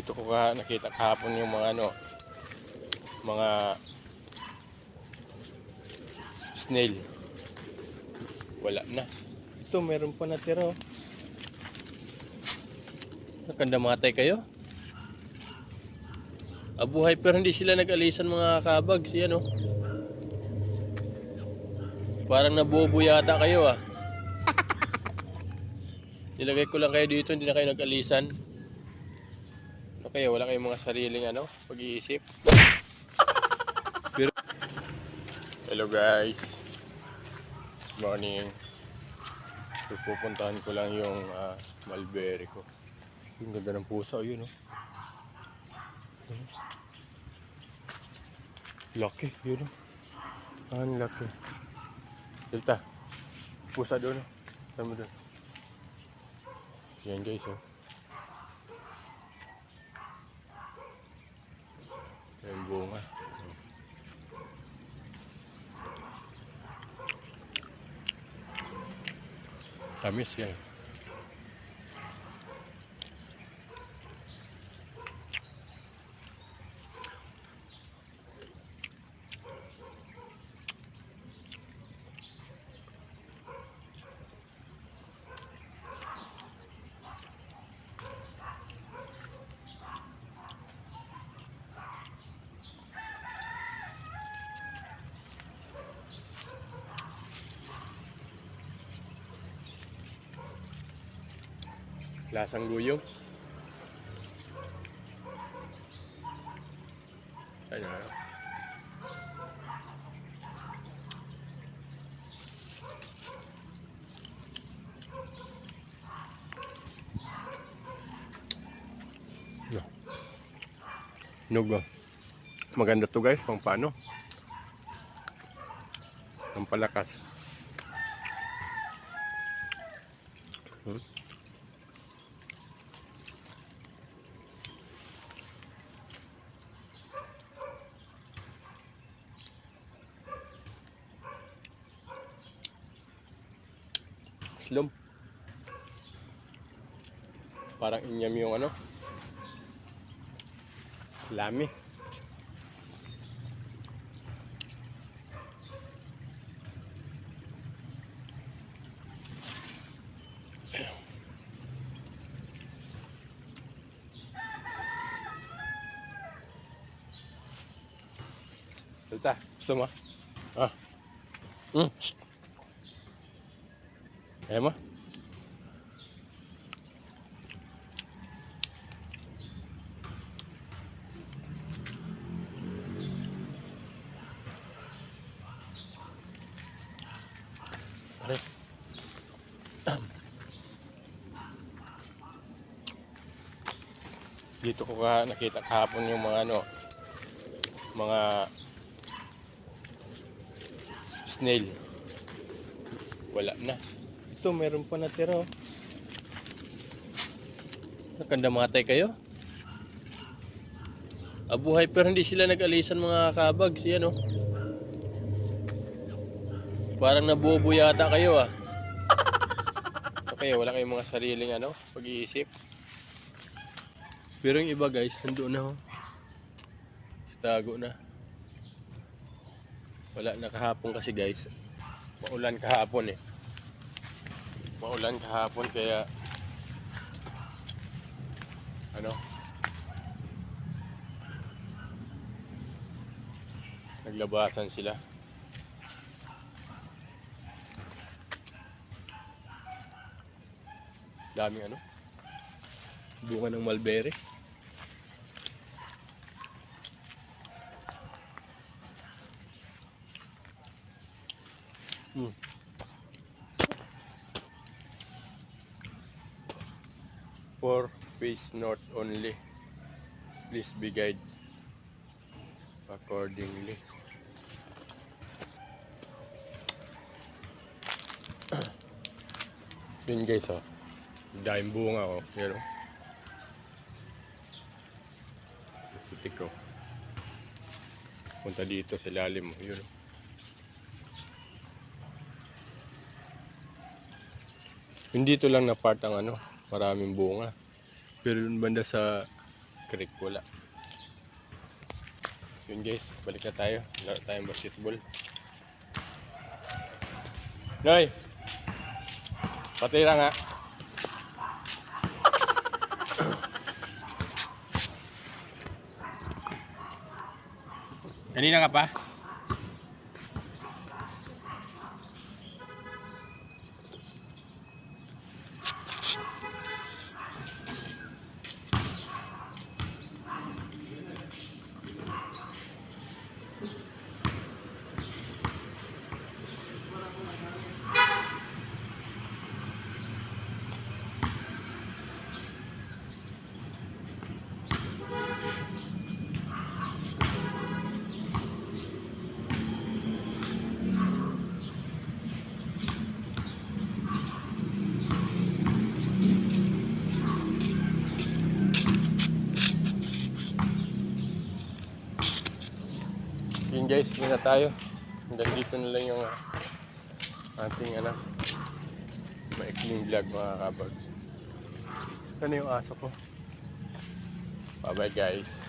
Dito ko ka nakita kahapon yung mga ano, mga snail. Wala na. Ito, meron pa natira. Oh. Nakandamatay kayo? Abuhay pero hindi sila nag-alisan mga kabag. Si ano? Parang nabobo yata kayo ah. Nilagay ko lang kayo dito, hindi na kayo nag-alisan. Ano kayo, wala kayong mga sariling ano, pag-iisip. Pero... Hello guys. Good morning. So, pupuntahan ko lang yung ah, mulberry ko. Yung ganda ng pusa, oh, yun oh. Laki, yun oh. Ang laki. Delta. Pusa doon oh. Mo doon? Yan guys oh. Yan bunga. Tamis yan. Lasang guyong. Ano? No. Nugo. Maganda to guys, pang paano? Ang palakas. Slum. Parang inyam yung ano. Lami. Salta, gusto mo? Ah. Mm. Ayaw mo? Dito ko ka nakita kahapon yung mga ano, mga snail. Wala na. Ito, meron pa natira. Oh. Nakandamatay kayo? Abuhay pero hindi sila nag-alisan mga kabag. Si ano? Parang nabobo yata kayo ah. Okay, wala kayong mga sariling ano, pag-iisip. Pero yung iba guys, nandoon na oh. Tago na. Wala na kahapon kasi guys. Maulan kahapon eh. Maulan kahapon kaya ano naglabasan sila. Daming ano bunga ng mulberry. Hmm. For face north only. Please be guide accordingly. Yun guys oh. Dahil bunga oh. Yan oh. Titik ko. Punta dito sa lalim mo. Yun oh. Hindi to lang na part ang ano, maraming bunga. Pero yung banda sa creek wala. Yun guys, balik na tayo. Laro tayong basketball. Noy! Patira nga. Kanina ka pa? Yun guys, muna tayo. Hanggang dito na lang yung ah, ating ano, maikling vlog mga kabags. Ano yung aso ko? Bye bye guys.